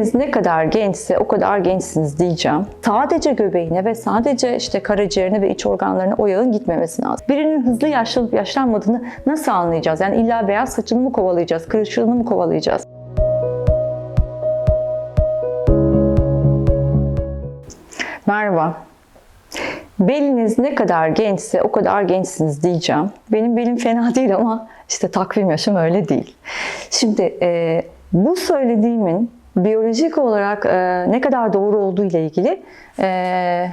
Beliniz ne kadar gençse o kadar gençsiniz diyeceğim. Sadece göbeğine ve sadece işte karaciğerine ve iç organlarına o yağın gitmemesi lazım. Birinin hızlı yaşlanıp yaşlanmadığını nasıl anlayacağız? Yani illa beyaz saçını mı kovalayacağız, kırışığını mı kovalayacağız? Merhaba. Beliniz ne kadar gençse o kadar gençsiniz diyeceğim. Benim belim fena değil ama işte takvim yaşım öyle değil. Şimdi e, bu söylediğimin biyolojik olarak e, ne kadar doğru olduğu ile ilgili e,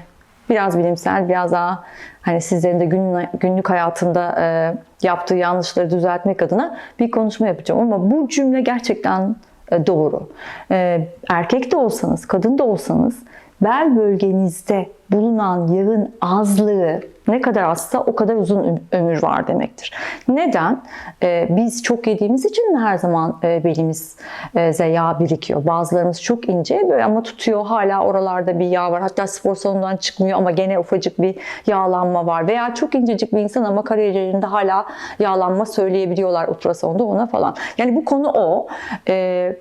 biraz bilimsel, biraz daha hani sizlerin de günlük, günlük hayatında e, yaptığı yanlışları düzeltmek adına bir konuşma yapacağım. Ama bu cümle gerçekten e, doğru. E, erkek de olsanız, kadın da olsanız bel bölgenizde bulunan yağın azlığı ne kadar azsa o kadar uzun ömür var demektir. Neden? Ee, biz çok yediğimiz için mi her zaman e, belimize yağ birikiyor? Bazılarımız çok ince böyle ama tutuyor hala oralarda bir yağ var. Hatta spor salonundan çıkmıyor ama gene ufacık bir yağlanma var. Veya çok incecik bir insan ama karaciğerinde hala yağlanma söyleyebiliyorlar ultrasonda ona falan. Yani bu konu o. Ee,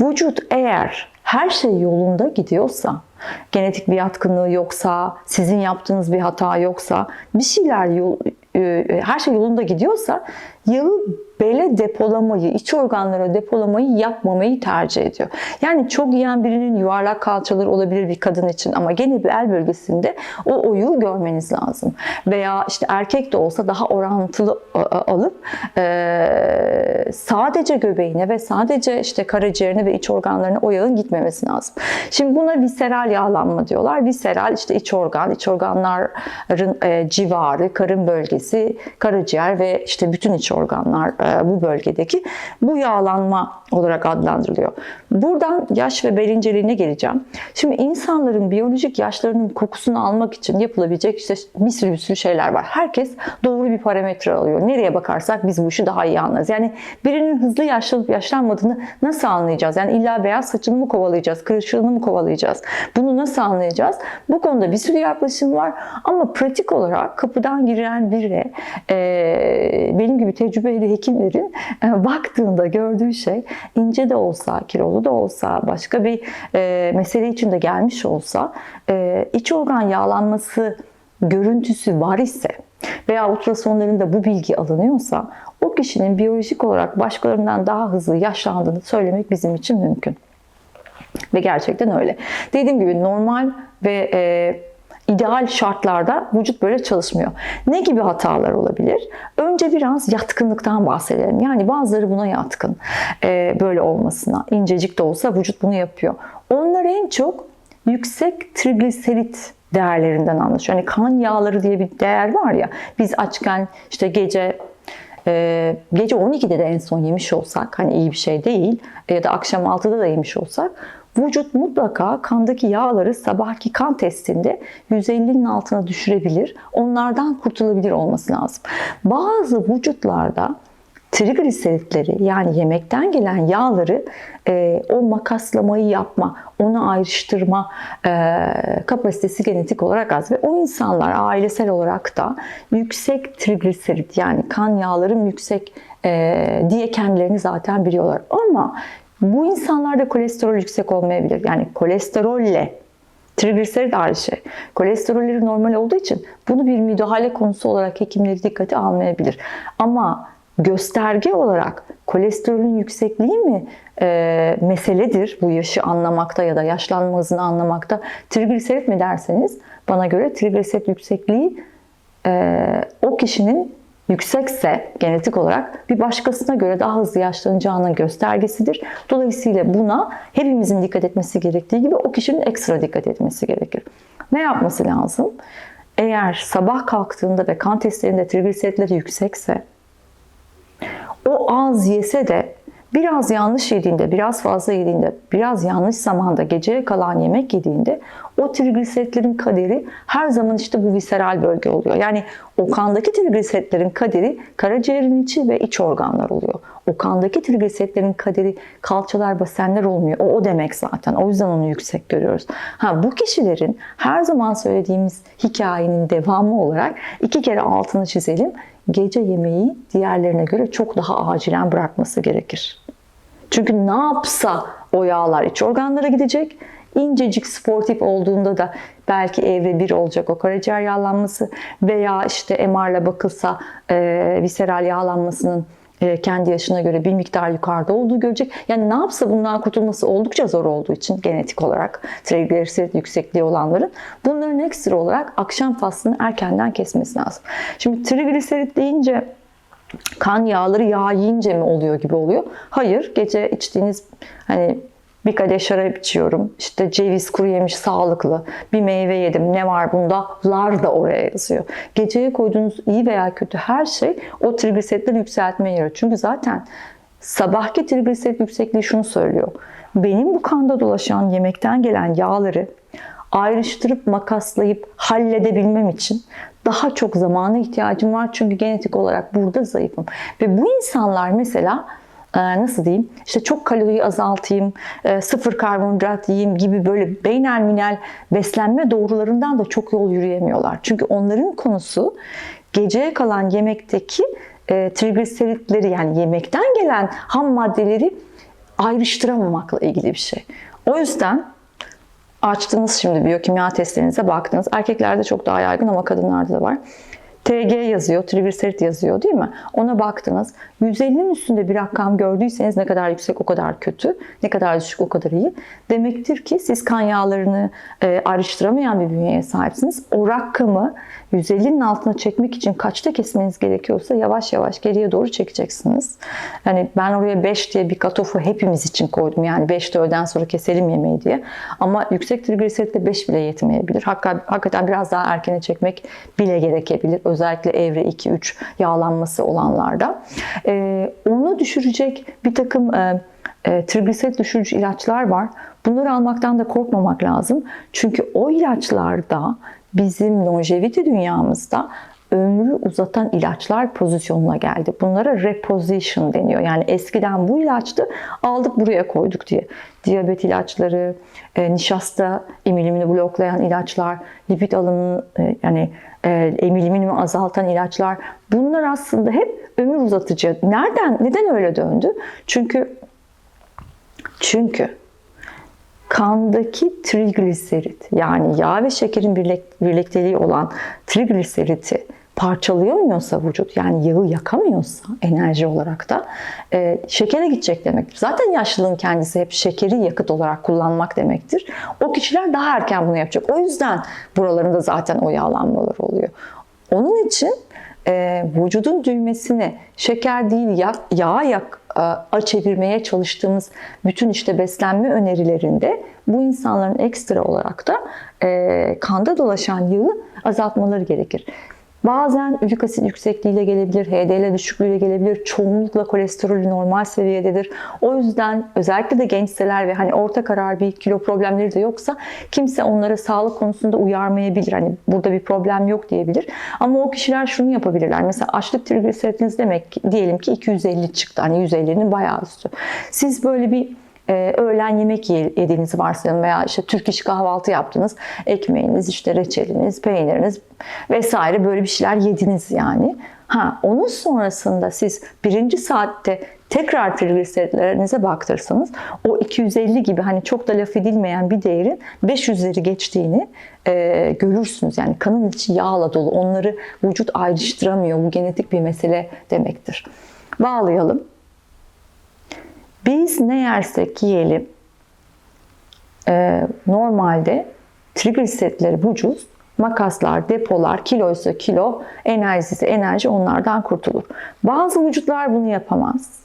vücut eğer her şey yolunda gidiyorsa, genetik bir yatkınlığı yoksa, sizin yaptığınız bir hata yoksa, bir şeyler yol, e, her şey yolunda gidiyorsa yağı bele depolamayı, iç organlara depolamayı yapmamayı tercih ediyor. Yani çok yiyen birinin yuvarlak kalçaları olabilir bir kadın için ama gene bir el bölgesinde o oyu görmeniz lazım. Veya işte erkek de olsa daha orantılı alıp e, sadece göbeğine ve sadece işte karaciğerine ve iç organlarına o yağın gitmemesi lazım. Şimdi buna viseral yağlanma diyorlar. Viseral işte iç organ, iç organların e, civarı, karın bölgesi, karaciğer ve işte bütün iç organlar e, bu bölgedeki bu yağlanma olarak adlandırılıyor. Buradan yaş ve bel inceliğine geleceğim. Şimdi insanların biyolojik yaşlarının kokusunu almak için yapılabilecek işte bir sürü bir sürü şeyler var. Herkes doğru bir parametre alıyor. Nereye bakarsak biz bu işi daha iyi anlarız. Yani birinin hızlı yaşlanıp yaşlanmadığını nasıl anlayacağız? Yani illa beyaz saçını mı kovalayacağız, kırışığını mı kovalayacağız? Bunu nasıl anlayacağız? Bu konuda bir sürü yaklaşım var ama pratik olarak kapıdan giren biri e, benim gibi tecrübeli hekimlerin e, baktığında gördüğü şey ince de olsa, kilolu da olsa, başka bir e, mesele için de gelmiş olsa e, iç organ yağlanması görüntüsü var ise veya ultrasonlarında bu bilgi alınıyorsa o kişinin biyolojik olarak başkalarından daha hızlı yaşlandığını söylemek bizim için mümkün. Ve gerçekten öyle. Dediğim gibi normal ve e, ideal şartlarda vücut böyle çalışmıyor. Ne gibi hatalar olabilir? Önce biraz yatkınlıktan bahsedelim. Yani bazıları buna yatkın e, böyle olmasına. İncecik de olsa vücut bunu yapıyor. Onlar en çok yüksek trigliserit değerlerinden anlaşıyor. Yani kan yağları diye bir değer var ya. Biz açken işte gece e, gece 12'de de en son yemiş olsak hani iyi bir şey değil ya da akşam 6'da da yemiş olsak vücut mutlaka kandaki yağları sabahki kan testinde 150'nin altına düşürebilir. Onlardan kurtulabilir olması lazım. Bazı vücutlarda trigliseritleri yani yemekten gelen yağları e, o makaslamayı yapma, onu ayrıştırma e, kapasitesi genetik olarak az ve o insanlar ailesel olarak da yüksek trigliserit yani kan yağların yüksek e, diye kendilerini zaten biliyorlar. Ama bu insanlarda kolesterol yüksek olmayabilir. Yani kolesterolle trigliserit aynı şey. Kolesterolleri normal olduğu için bunu bir müdahale konusu olarak hekimleri dikkate almayabilir. Ama gösterge olarak kolesterolün yüksekliği mi e, meseledir bu yaşı anlamakta ya da yaşlanma hızını anlamakta? Trigliserit mi derseniz bana göre trigliserit yüksekliği e, o kişinin yüksekse genetik olarak bir başkasına göre daha hızlı yaşlanacağının göstergesidir. Dolayısıyla buna hepimizin dikkat etmesi gerektiği gibi o kişinin ekstra dikkat etmesi gerekir. Ne yapması lazım? Eğer sabah kalktığında ve kan testlerinde trigliseritleri yüksekse o az yese de biraz yanlış yediğinde, biraz fazla yediğinde, biraz yanlış zamanda geceye kalan yemek yediğinde o trigliseritlerin kaderi her zaman işte bu viseral bölge oluyor. Yani o kandaki trigliseritlerin kaderi karaciğerin içi ve iç organlar oluyor. O kandaki trigliseritlerin kaderi kalçalar, basenler olmuyor. O, o demek zaten. O yüzden onu yüksek görüyoruz. Ha bu kişilerin her zaman söylediğimiz hikayenin devamı olarak iki kere altını çizelim gece yemeği diğerlerine göre çok daha acilen bırakması gerekir. Çünkü ne yapsa o yağlar iç organlara gidecek. İncecik sportif olduğunda da belki evre 1 olacak o karaciğer yağlanması veya işte MR'la bakılsa e, viseral yağlanmasının kendi yaşına göre bir miktar yukarıda olduğu görecek. Yani ne yapsa bundan kurtulması oldukça zor olduğu için genetik olarak trigliserit yüksekliği olanların bunların ekstra olarak akşam faslını erkenden kesmesi lazım. Şimdi trigliserit deyince kan yağları yağ yiyince mi oluyor gibi oluyor? Hayır. Gece içtiğiniz hani bir kadeh şarap içiyorum. İşte ceviz, kuru yemiş sağlıklı. Bir meyve yedim. Ne var bunda? Lar da oraya yazıyor. Geceye koyduğunuz iyi veya kötü her şey o trigliseritleri yükseltmeye yarıyor. Çünkü zaten sabahki trigliserit yüksekliği şunu söylüyor. Benim bu kanda dolaşan yemekten gelen yağları ayrıştırıp makaslayıp halledebilmem için daha çok zamana ihtiyacım var. Çünkü genetik olarak burada zayıfım. Ve bu insanlar mesela nasıl diyeyim işte çok kaloriyi azaltayım, e, sıfır karbonhidrat yiyeyim gibi böyle beynel minel beslenme doğrularından da çok yol yürüyemiyorlar. Çünkü onların konusu geceye kalan yemekteki e, trigliseritleri yani yemekten gelen ham maddeleri ayrıştıramamakla ilgili bir şey. O yüzden açtınız şimdi biyokimya testlerinize baktınız. Erkeklerde çok daha yaygın ama kadınlarda da var. TG yazıyor, trigliserit yazıyor değil mi? Ona baktınız. 150'nin üstünde bir rakam gördüyseniz ne kadar yüksek o kadar kötü, ne kadar düşük o kadar iyi. Demektir ki siz kan yağlarını e, ayrıştıramayan bir bünyeye sahipsiniz. O rakamı 150'nin altına çekmek için kaçta kesmeniz gerekiyorsa yavaş yavaş geriye doğru çekeceksiniz. Yani ben oraya 5 diye bir katofu hepimiz için koydum. Yani 5'te öğleden sonra keselim yemeği diye. Ama yüksek trigliseritle 5 bile yetmeyebilir. Hakikaten biraz daha erkene çekmek bile gerekebilir. Özellikle evre 2-3 yağlanması olanlarda. Ee, onu düşürecek bir takım e, e, trigliserit düşürücü ilaçlar var. Bunları almaktan da korkmamak lazım. Çünkü o ilaçlarda bizim longevity dünyamızda ömrü uzatan ilaçlar pozisyonuna geldi. Bunlara reposition deniyor. Yani eskiden bu ilaçtı aldık buraya koyduk diye. Diyabet ilaçları, e, nişasta emilimini bloklayan ilaçlar, lipid alımını e, yani e, emilimini azaltan ilaçlar bunlar aslında hep ömür uzatıcı. Nereden, neden öyle döndü? Çünkü çünkü kandaki trigliserit yani yağ ve şekerin birlikteliği olan trigliseriti parçalayamıyorsa vücut yani yağı yakamıyorsa enerji olarak da e, şekere gidecek demektir. Zaten yaşlılığın kendisi hep şekeri yakıt olarak kullanmak demektir. O kişiler daha erken bunu yapacak. O yüzden buralarında zaten o yağlanmalar oluyor. Onun için e, vücudun düğmesini şeker değil yağ, yağa yak, a çevirmeye çalıştığımız bütün işte beslenme önerilerinde bu insanların ekstra olarak da e, kanda dolaşan yağı azaltmaları gerekir. Bazen ürik asit yüksekliğiyle gelebilir, HDL düşüklüğüyle gelebilir. Çoğunlukla kolesterolü normal seviyededir. O yüzden özellikle de gençseler ve hani orta karar bir kilo problemleri de yoksa kimse onlara sağlık konusunda uyarmayabilir. Hani burada bir problem yok diyebilir. Ama o kişiler şunu yapabilirler. Mesela açlık trigliseritiniz demek diyelim ki 250 çıktı. Hani 150'nin bayağı üstü. Siz böyle bir e, öğlen yemek yediğinizi varsayalım veya işte Türk iş kahvaltı yaptınız. Ekmeğiniz, işte reçeliniz, peyniriniz vesaire böyle bir şeyler yediniz yani. Ha, onun sonrasında siz birinci saatte tekrar trigliseritlerinize baktırsanız o 250 gibi hani çok da laf edilmeyen bir değerin 500'leri geçtiğini e, görürsünüz. Yani kanın içi yağla dolu. Onları vücut ayrıştıramıyor. Bu genetik bir mesele demektir. Bağlayalım. Biz ne yersek yiyelim e, normalde trigliseritleri vücut makaslar, depolar, kiloysa kilo, enerjisi enerji onlardan kurtulur. Bazı vücutlar bunu yapamaz.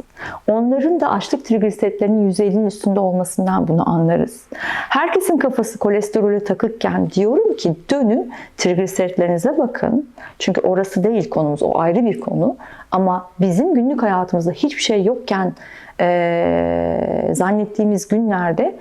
Onların da açlık trigliseritlerinin 150'nin üstünde olmasından bunu anlarız. Herkesin kafası kolesterole takıkken diyorum ki dönün trigliseritlerinize bakın. Çünkü orası değil konumuz, o ayrı bir konu. Ama bizim günlük hayatımızda hiçbir şey yokken e, zannettiğimiz günlerde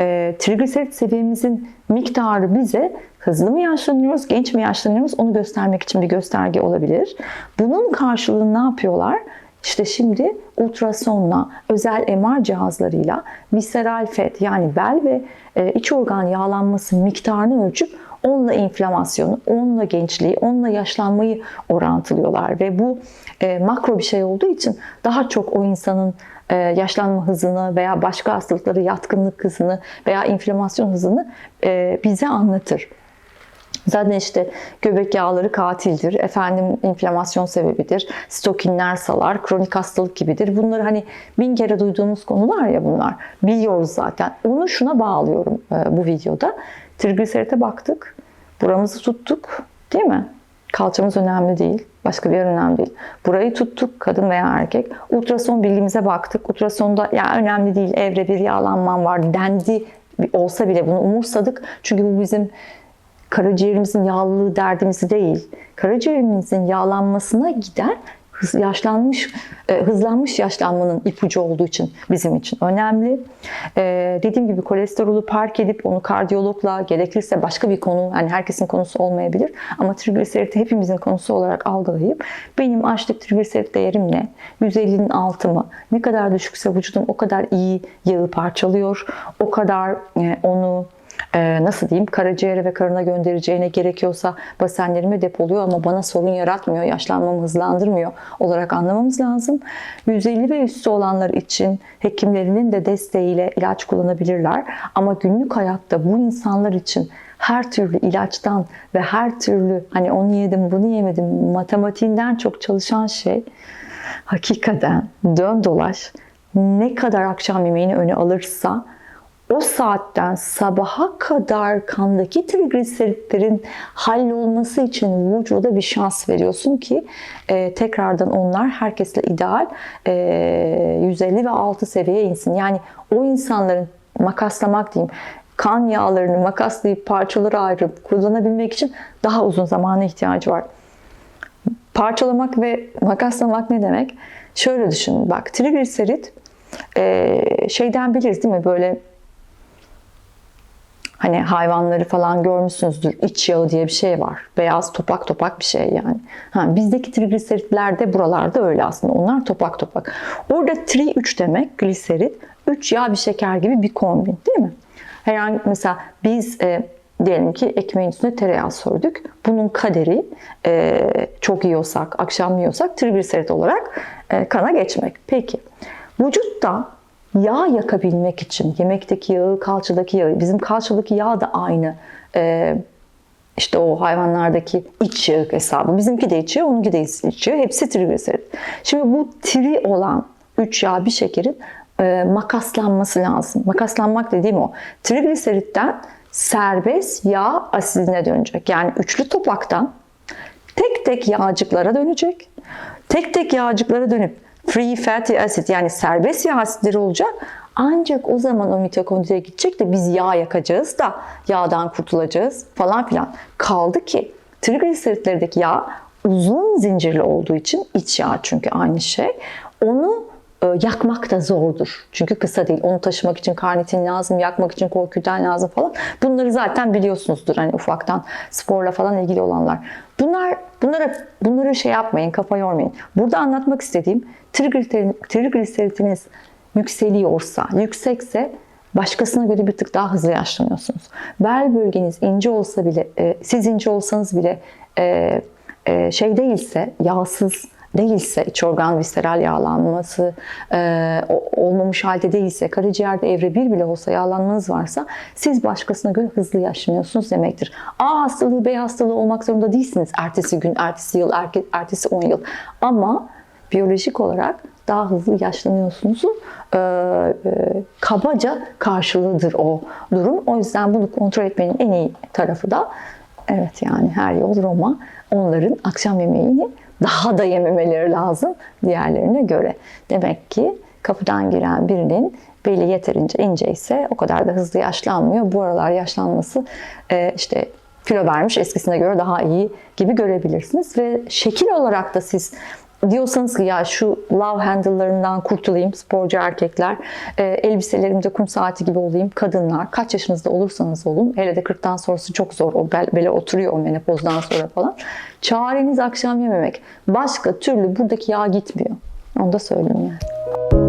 e, trigliserit seviyemizin miktarı bize hızlı mı yaşlanıyoruz, genç mi yaşlanıyoruz onu göstermek için bir gösterge olabilir. Bunun karşılığı ne yapıyorlar? İşte şimdi ultrasonla, özel MR cihazlarıyla visceral fat yani bel ve e, iç organ yağlanması miktarını ölçüp onunla inflamasyonu, onunla gençliği, onunla yaşlanmayı orantılıyorlar ve bu e, makro bir şey olduğu için daha çok o insanın yaşlanma hızını veya başka hastalıklara yatkınlık hızını veya inflamasyon hızını e, bize anlatır. Zaten işte göbek yağları katildir, efendim inflamasyon sebebidir, stokinler salar, kronik hastalık gibidir. Bunları hani bin kere duyduğumuz konular ya bunlar. Biliyoruz zaten. Onu şuna bağlıyorum e, bu videoda. Trigliserite baktık, buramızı tuttuk değil mi? Kalçamız önemli değil, başka bir yer önemli değil. Burayı tuttuk, kadın veya erkek. Ultrason bilgimize baktık. Ultrasonda ya önemli değil, evre bir yağlanmam var dendi olsa bile bunu umursadık. Çünkü bu bizim karaciğerimizin yağlılığı derdimiz değil. Karaciğerimizin yağlanmasına giden yaşlanmış, e, hızlanmış yaşlanmanın ipucu olduğu için bizim için önemli. E, dediğim gibi kolesterolü park edip onu kardiyologla gerekirse başka bir konu, yani herkesin konusu olmayabilir ama trigliseriti hepimizin konusu olarak algılayıp benim açlık trigliserit değerim ne? 150'nin altı mı? Ne kadar düşükse vücudum o kadar iyi yağı parçalıyor, o kadar e, onu e, nasıl diyeyim karaciğere ve karına göndereceğine gerekiyorsa basenlerime depoluyor ama bana sorun yaratmıyor, yaşlanmamı hızlandırmıyor olarak anlamamız lazım. 150 ve üstü olanlar için hekimlerinin de desteğiyle ilaç kullanabilirler. Ama günlük hayatta bu insanlar için her türlü ilaçtan ve her türlü hani onu yedim bunu yemedim matematiğinden çok çalışan şey hakikaten dön dolaş ne kadar akşam yemeğini öne alırsa o saatten sabaha kadar kandaki trigliseritlerin hallolması için vücuda bir şans veriyorsun ki e, tekrardan onlar herkesle ideal e, 150 ve altı seviyeye insin. Yani o insanların makaslamak diyeyim kan yağlarını makaslayıp parçalara ayırıp kullanabilmek için daha uzun zamana ihtiyacı var. Parçalamak ve makaslamak ne demek? Şöyle düşünün bak trigliserit e, şeyden biliriz değil mi böyle Hani hayvanları falan görmüşsünüzdür. İç yağı diye bir şey var. Beyaz topak topak bir şey yani. Ha, bizdeki trigliseritler de buralarda öyle aslında. Onlar topak topak. Orada tri 3 demek gliserit. 3 yağ bir şeker gibi bir kombin değil mi? Herhangi mesela biz e, diyelim ki ekmeğin üstüne tereyağı sürdük. Bunun kaderi e, çok yiyorsak, akşam yiyorsak trigliserit olarak e, kana geçmek. Peki vücutta yağ yakabilmek için yemekteki yağı, kalçadaki yağı, bizim kalçadaki yağ da aynı. Ee, işte o hayvanlardaki iç yağı hesabı. Bizimki de iç yağı, onunki de iç. Hepsi trigliserit. Şimdi bu tri olan 3 yağ bir şekerin e, makaslanması lazım. Makaslanmak dediğim o. Trigliseritten serbest yağ asidine dönecek. Yani üçlü topaktan tek tek yağcıklara dönecek. Tek tek yağcıklara dönüp free fatty acid yani serbest yağ asitleri olacak. Ancak o zaman o mitokondriye gidecek de biz yağ yakacağız da yağdan kurtulacağız falan filan. Kaldı ki trigliseritlerideki yağ uzun zincirli olduğu için iç yağ çünkü aynı şey. Onu yakmak da zordur. Çünkü kısa değil. Onu taşımak için karnitin lazım, yakmak için korküten lazım falan. Bunları zaten biliyorsunuzdur hani ufaktan sporla falan ilgili olanlar. Bunlar bunlara bunları şey yapmayın, kafa yormayın. Burada anlatmak istediğim trigliseritiniz yükseliyorsa, yüksekse başkasına göre bir tık daha hızlı yaşlanıyorsunuz. Bel bölgeniz ince olsa bile, e, siz ince olsanız bile e, e, şey değilse, yağsız değilse, iç organ visceral yağlanması e, olmamış halde değilse, karaciğerde evre bir bile olsa yağlanmanız varsa siz başkasına göre hızlı yaşlanıyorsunuz demektir. A hastalığı, B hastalığı olmak zorunda değilsiniz. Ertesi gün, ertesi yıl, ertesi 10 yıl. Ama biyolojik olarak daha hızlı yaşlanıyorsunuz. Ee, e, kabaca karşılığıdır o durum. O yüzden bunu kontrol etmenin en iyi tarafı da evet yani her yol Roma. Onların akşam yemeğini daha da yememeleri lazım diğerlerine göre. Demek ki kapıdan giren birinin beli yeterince ince ise o kadar da hızlı yaşlanmıyor. Bu aralar yaşlanması e, işte kilo vermiş eskisine göre daha iyi gibi görebilirsiniz. Ve şekil olarak da siz diyorsanız ki ya şu love handle'larından kurtulayım sporcu erkekler, e, elbiselerimde kum saati gibi olayım kadınlar, kaç yaşınızda olursanız olun, hele de 40'tan sonrası çok zor, o bel, bele oturuyor o menopozdan sonra falan. Çareniz akşam yememek. Başka türlü buradaki yağ gitmiyor. Onu da söyleyeyim yani.